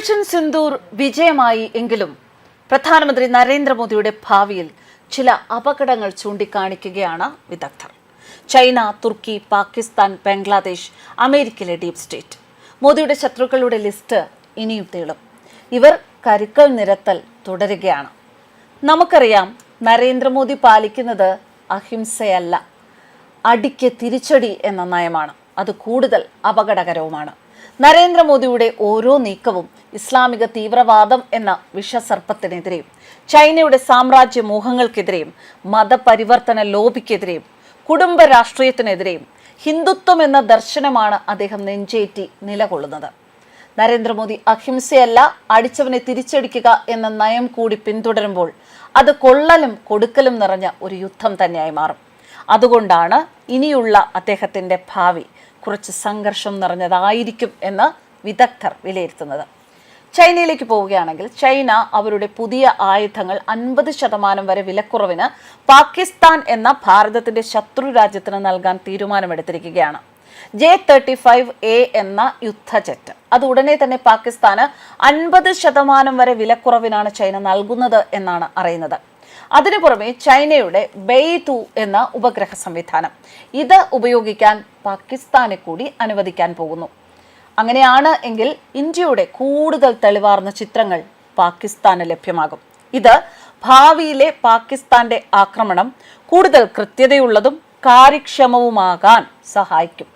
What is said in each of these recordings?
Operation Sindoor വിജയമായി എങ്കിലും പ്രധാനമന്ത്രി നരേന്ദ്രമോദിയുടെ ഭാവിയിൽ ചില അപകടങ്ങൾ ചൂണ്ടിക്കാണിക്കുകയാണ് വിദഗ്ധർ. ചൈന തുർക്കി പാകിസ്ഥാൻ ബംഗ്ലാദേശ് അമേരിക്കയിലെ ഡീപ് സ്റ്റേറ്റ്. മോദിയുടെ ശത്രുക്കളുടെ ലിസ്റ്റ് ഇനിയും തീളും ഇവർ കരുക്കൾ നിരത്തൽ തുടരുകയാണ്. നമുക്കറിയാം നരേന്ദ്രമോദി പാലിക്കുന്നത് അഹിംസയല്ല അടിക്ക് തിരിച്ചടി എന്ന നയമാണ്. അത് കൂടുതൽ അപകടകരവുമാണ്. നരേന്ദ്രമോദിയുടെ ഓരോ നീക്കവും ഇസ്ലാമിക തീവ്രവാദം എന്ന വിഷസർപ്പത്തിനെതിരെയും ചൈനയുടെ സാമ്രാജ്യ മോഹങ്ങൾക്കെതിരെയും മതപരിവർത്തന ലോബിക്കെതിരെയും കുടുംബ രാഷ്ട്രീയത്തിനെതിരെയും ഹിന്ദുത്വം എന്ന ദർശനമാണ് അദ്ദേഹം നെഞ്ചേറ്റി നിലകൊള്ളുന്നത്. നരേന്ദ്രമോദി അഹിംസയല്ല അടിച്ചവനെ തിരിച്ചടിക്കുക എന്ന നയം കൂടി പിന്തുടരുമ്പോൾ അത് കൊള്ളലും കൊടുക്കലും നിറഞ്ഞ ഒരു യുദ്ധം തന്നെയായി മാറും. അതുകൊണ്ടാണ് ഇനിയുള്ള അദ്ദേഹത്തിന്റെ ഭാവി കുറച്ച് സംഘർഷം നിറഞ്ഞതായിരിക്കും എന്ന് വിദഗ്ധർ വിലയിരുത്തുന്നത്. ചൈനയിലേക്ക് പോവുകയാണെങ്കിൽ ചൈന അവരുടെ പുതിയ ആയുധങ്ങൾ അൻപത് ശതമാനം വരെ വിലക്കുറവിന് പാകിസ്ഥാൻ എന്ന ഭാരതത്തിന്റെ ശത്രു രാജ്യത്തിന് നൽകാൻ തീരുമാനമെടുത്തിരിക്കുകയാണ്. ജെ തേർട്ടി ഫൈവ് എ എന്ന യുദ്ധജെറ്റ്. അത് ഉടനെ തന്നെ പാകിസ്ഥാന് അൻപത് ശതമാനം വരെ വിലക്കുറവിനാണ് ചൈന നൽകുന്നത് എന്നാണ് അറിയുന്നത്. അതിനു പുറമെ ചൈനയുടെ ബെയ്തു എന്ന ഉപഗ്രഹ സംവിധാനം. ഇത് ഉപയോഗിക്കാൻ പാകിസ്ഥാനെ കൂടി അനുവദിക്കാൻ പോകുന്നു. അങ്ങനെയാണ് എങ്കിൽ ഇന്ത്യയുടെ കൂടുതൽ തെളിവാർന്ന ചിത്രങ്ങൾ പാകിസ്ഥാന് ലഭ്യമാകും. ഇത് ഭാവിയിലെ പാകിസ്ഥാന്റെ ആക്രമണം കൂടുതൽ കൃത്യതയുള്ളതും കാര്യക്ഷമവുമാകാൻ സഹായിക്കും.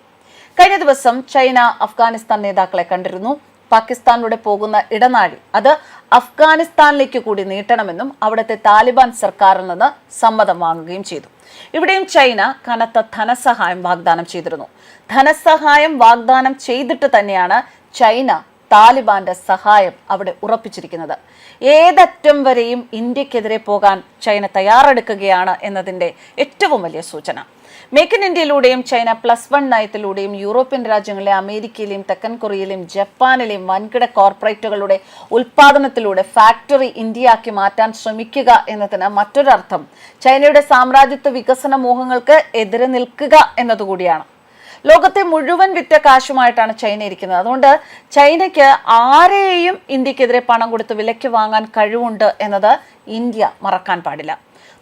കഴിഞ്ഞ ദിവസം ചൈന അഫ്ഗാനിസ്ഥാൻ നേതാക്കളെ കണ്ടിരുന്നു. പാകിസ്ഥാനിലൂടെ പോകുന്ന ഇടനാഴി അത് അഫ്ഗാനിസ്ഥാനിലേക്ക് കൂടി നീട്ടണമെന്നും അവിടുത്തെ താലിബാൻ സർക്കാരിൽ നിന്ന് സമ്മതം വാങ്ങുകയും ചെയ്തു. ഇവിടെയും ചൈന കനത്ത ധനസഹായം വാഗ്ദാനം ചെയ്തിരുന്നു. ധനസഹായം വാഗ്ദാനം ചെയ്തിട്ട് തന്നെയാണ് ചൈന താലിബാന്റെ സഹായം അവിടെ ഉറപ്പിച്ചിരിക്കുന്നത്. ഏതറ്റം വരെയും ഇന്ത്യക്കെതിരെ പോകാൻ ചൈന തയ്യാറെടുക്കുകയാണ് എന്നതിന്റെ ഏറ്റവും വലിയ സൂചന. മേക്ക് ഇൻ ഇന്ത്യയിലൂടെയും ചൈന പ്ലസ് വൺ നയത്തിലൂടെയും യൂറോപ്യൻ രാജ്യങ്ങളിലെ അമേരിക്കയിലെയും തെക്കൻ കൊറിയയിലെയും ജപ്പാനിലെയും വൻകിട കോർപ്പറേറ്റുകളുടെ ഉൽപാദനത്തിലൂടെ ഫാക്ടറി ഇന്ത്യയാക്കി മാറ്റാൻ ശ്രമിക്കുക എന്നതിന് മറ്റൊരർത്ഥം. ചൈനയുടെ സാമ്രാജ്യത്വ വികസന മോഹങ്ങൾക്ക് എതിരെ നിൽക്കുക എന്നതുകൂടിയാണ്. ലോകത്തെ മുഴുവൻ വിറ്റ കാശുമായിട്ടാണ് ചൈന ഇരിക്കുന്നത്. അതുകൊണ്ട് ചൈനയ്ക്ക് ആരെയും ഇന്ത്യക്കെതിരെ പണം കൊടുത്ത് വിലയ്ക്ക് വാങ്ങാൻ കഴിവുണ്ട് എന്നത് ഇന്ത്യ മറക്കാൻ പാടില്ല.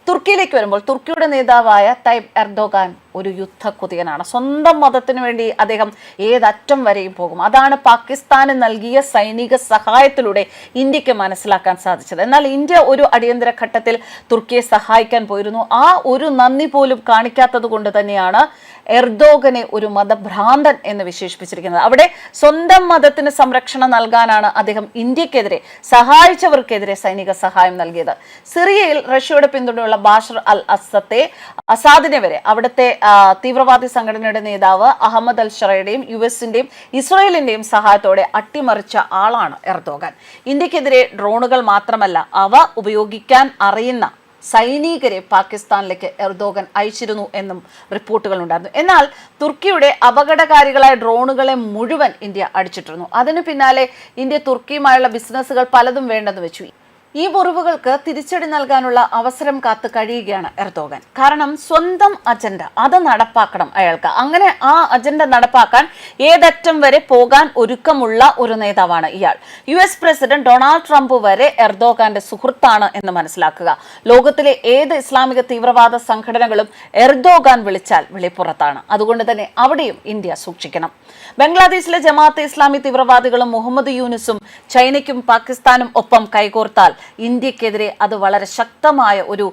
തുർക്കിയിലേക്ക് വരുമ്പോൾ തുർക്കിയുടെ നേതാവായ തൈബ് എർദോഗാൻ ഒരു യുദ്ധക്കുതികനാണ് സ്വന്തം മതത്തിനു വേണ്ടി അദ്ദേഹം ഏതറ്റം വരെയും പോകും. അതാണ് പാകിസ്ഥാന് നൽകിയ സൈനിക സഹായത്തിലൂടെ ഇന്ത്യയ്ക്ക് മനസ്സിലാക്കാൻ സാധിച്ചത്. എന്നാൽ ഇന്ത്യ ഒരു അടിയന്തര ഘട്ടത്തിൽ തുർക്കിയെ സഹായിക്കാൻ പോയിരുന്നു. ആ ഒരു നന്ദി പോലും കാണിക്കാത്തത് കൊണ്ട് തന്നെയാണ് എർദോഗനെ ഒരു മതഭ്രാന്തൻ എന്ന് വിശേഷിപ്പിച്ചിരിക്കുന്നത്. അവിടെ സ്വന്തം മതത്തിന് സംരക്ഷണം നൽകാനാണ് അദ്ദേഹം ഇന്ത്യക്കെതിരെ സഹായിച്ചവർക്കെതിരെ സൈനിക സഹായം നൽകിയത്. സിറിയയിൽ റഷ്യയുടെ പിന്തുണയുള്ള ബാഷർ അൽ അസത്തെ അസാദിനെ വരെ അവിടുത്തെ തീവ്രവാദി സംഘടനയുടെ നേതാവ് അഹമ്മദ് അൽ ഷറയുടെയും യു എസിന്റെയും ഇസ്രയേലിന്റെയും സഹായത്തോടെ അട്ടിമറിച്ച ആളാണ് എർദോഗാൻ. ഇന്ത്യക്കെതിരെ ഡ്രോണുകൾ മാത്രമല്ല അവ ഉപയോഗിക്കാൻ അറിയുന്ന സൈനികരെ പാകിസ്ഥാനിലേക്ക് എർദോഗൻ അയച്ചിരുന്നു എന്നും റിപ്പോർട്ടുകൾ ഉണ്ടായിരുന്നു എന്നാൽ തുർക്കിയുടെ അപകടകാരികളായ ഡ്രോണുകളെ മുഴുവൻ ഇന്ത്യ അടിച്ചിട്ടിരുന്നു. അതിനു പിന്നാലെ ഇന്ത്യ തുർക്കിയുമായുള്ള ബിസിനസ്സുകൾ പലതും വേണ്ടെന്ന് വെച്ചു. ഈ മുറിവുകൾക്ക് തിരിച്ചടി നൽകാനുള്ള അവസരം കാത്തു കഴിയുകയാണ് എർദോഗൻ. കാരണം സ്വന്തം അജണ്ട അത് നടപ്പാക്കണം അയാൾക്ക്. അങ്ങനെ ആ അജണ്ട നടപ്പാക്കാൻ ഏതറ്റം വരെ പോകാൻ ഒരുക്കമുള്ള ഒരു നേതാവാണ് ഇയാൾ. U S president Donald Trump വരെ എർദോഗാന്റെ സുഹൃത്താണ് എന്ന് മനസ്സിലാക്കുക. ലോകത്തിലെ ഏത് ഇസ്ലാമിക തീവ്രവാദ സംഘടനകളും എർദോഗാൻ വിളിച്ചാൽ വിളിപ്പുറത്താണ്. അതുകൊണ്ട് തന്നെ അവിടെയും ഇന്ത്യ സൂക്ഷിക്കണം. ബംഗ്ലാദേശിലെ ജമാഅത്തെ ഇസ്ലാമി തീവ്രവാദികളും മുഹമ്മദ് യൂനിസും ചൈനയ്ക്കും പാകിസ്ഥാനും ഒപ്പം കൈകോർത്താൽ ഇന്ത്യക്കെതിരെ അത് വളരെ ശക്തമായ ഒരു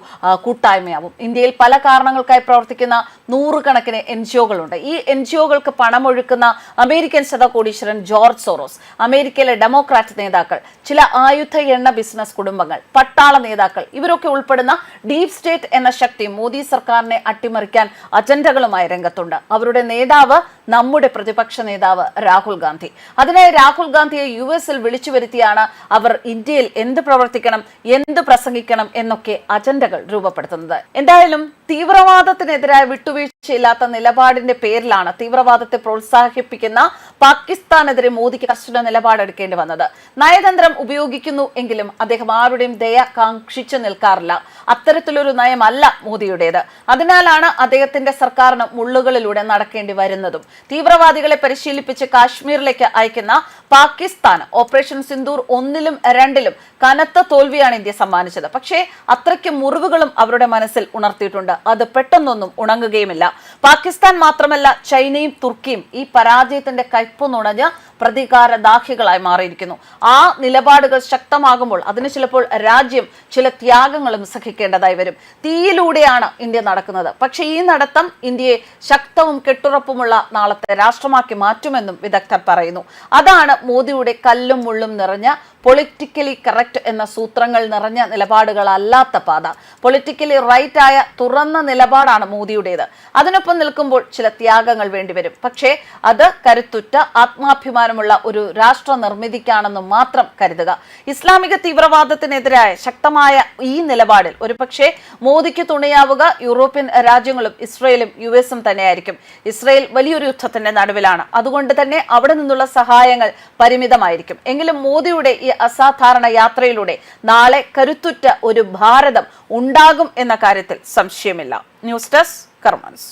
കൂട്ടായ്മയാവും. ഇന്ത്യയിൽ പല കാരണങ്ങൾക്കായി പ്രവർത്തിക്കുന്ന നൂറുകണക്കിന് എൻ ജി ഒകളുണ്ട് ഈ എൻ ജി ഒകൾക്ക് പണമൊഴുക്കുന്ന അമേരിക്കൻ ശതകോടീശ്വരൻ ജോർജ് സോറോസ് അമേരിക്കയിലെ ഡെമോക്രാറ്റ് നേതാക്കൾ ചില ആയുധ എണ്ണ ബിസിനസ് കുടുംബങ്ങൾ പട്ടാള നേതാക്കൾ ഇവരൊക്കെ ഉൾപ്പെടുന്ന ഡീപ് സ്റ്റേറ്റ് എന്ന ശക്തി മോദി സർക്കാരിനെ അട്ടിമറിക്കാൻ അജണ്ടകളുമായി രംഗത്തുണ്ട്. അവരുടെ നേതാവ് നമ്മുടെ പ്രതിപക്ഷ നേതാവ് രാഹുൽ ഗാന്ധി. അതിനായി രാഹുൽ ഗാന്ധിയെ യു എസിൽ വിളിച്ചു വരുത്തിയാണ് അവർ ഇന്ത്യയിൽ എന്ത് പ്രവർത്തിക്കണം എന്ത് പ്രസംഗിക്കണം എന്നൊക്കെ അജണ്ടകൾ രൂപപ്പെടുത്തുന്നത്. എന്തായാലും തീവ്രവാദത്തിനെതിരായ വിട്ടുവീഴ്ച ഇല്ലാത്ത നിലപാടിന്റെ പേരിലാണ് തീവ്രവാദത്തെ പ്രോത്സാഹിപ്പിക്കുന്ന പാകിസ്ഥാനെതിരെ മോദിക്ക് കർശന നിലപാടെടുക്കേണ്ടി വന്നത്. നയതന്ത്രം ഉപയോഗിക്കുന്നു എങ്കിലും അദ്ദേഹം ആരുടെയും ദയ കാക്ഷിച്ചു നിൽക്കാറില്ല. അത്തരത്തിലൊരു നയമല്ല മോദിയുടേത്. അതിനാലാണ് അദ്ദേഹത്തിന്റെ സർക്കാരിന് മുള്ളുകളിലൂടെ നടക്കേണ്ടി വരുന്നതും. തീവ്രവാദികളെ പരിശീലിപ്പിച്ച് കാശ്മീരിലേക്ക് അയക്കുന്ന പാകിസ്ഥാൻ ഓപ്പറേഷൻ സിന്ദൂർ ഒന്നിലും രണ്ടിലും കനത്ത തോൽവിയാണ് ഇന്ത്യ സമ്മാനിച്ചത്. പക്ഷേ അത്രയ്ക്ക് മുറിവുകളും അവരുടെ മനസ്സിൽ ഉണർത്തിയിട്ടുണ്ട്. അത് പെട്ടെന്നൊന്നും ഉണങ്ങുകയുമില്ല. പാകിസ്ഥാൻ മാത്രമല്ല ചൈനയും തുർക്കിയും ഈ പരാജയത്തിന്റെ കയ്പ് നുണഞ്ഞ് പ്രതികാര ദാഹികളായി മാറിയിരിക്കുന്നു. ആ നിലപാടുകൾ ശക്തമാകുമ്പോൾ അതിന് ചിലപ്പോൾ രാജ്യം ചില ത്യാഗങ്ങളും സഹിക്കേണ്ടതായി വരും. തീയിലൂടെയാണ് ഇന്ത്യ നടക്കുന്നത്. പക്ഷേ ഈ നടത്തം ഇന്ത്യയെ ശക്തവും കെട്ടുറപ്പുമുള്ള നാളത്തെ രാഷ്ട്രമാക്കി മാറ്റുമെന്നും വിദഗ്ധർ പറയുന്നു. അതാണ് മോദിയുടെ കല്ലും മുള്ളും നിറഞ്ഞ പൊളിറ്റിക്കലി കറക്റ്റ് എന്ന സൂത്രങ്ങൾ നിറഞ്ഞ നിലപാടുകളല്ലാത്ത പാത. പൊളിറ്റിക്കലി റൈറ്റ് ആയ തുറന്ന നിലപാടാണ് മോദിയുടേത്. അതിനൊപ്പം നിൽക്കുമ്പോൾ ചില ത്യാഗങ്ങൾ വേണ്ടിവരും. പക്ഷേ അത് കരുത്തുറ്റ ആത്മാഭിമാനമുള്ള ഒരു രാഷ്ട്ര നിർമ്മിതിക്കാണെന്ന് മാത്രം കരുതുക. ഇസ്ലാമിക തീവ്രവാദത്തിനെതിരായ ശക്തമായ ഈ നിലപാടിൽ ഒരുപക്ഷെ മോദിക്ക് തുണയാവുക യൂറോപ്യൻ രാജ്യങ്ങളും ഇസ്രയേലും യു എസും തന്നെയായിരിക്കും. ഇസ്രയേൽ വലിയൊരു യുദ്ധത്തിന്റെ നടുവിലാണ്. അതുകൊണ്ട് തന്നെ അവിടെ നിന്നുള്ള സഹായങ്ങൾ പരിമിതമായിരിക്കും. എങ്കിലും മോദിയുടെ ഈ അസാധാരണ യാത്രയിലൂടെ നാളെ കരുത്തുറ്റ ഒരു ഭാരതം ഉണ്ടാകും എന്ന കാര്യത്തിൽ സംശയമില്ല. News desk കർമ്മൻസ്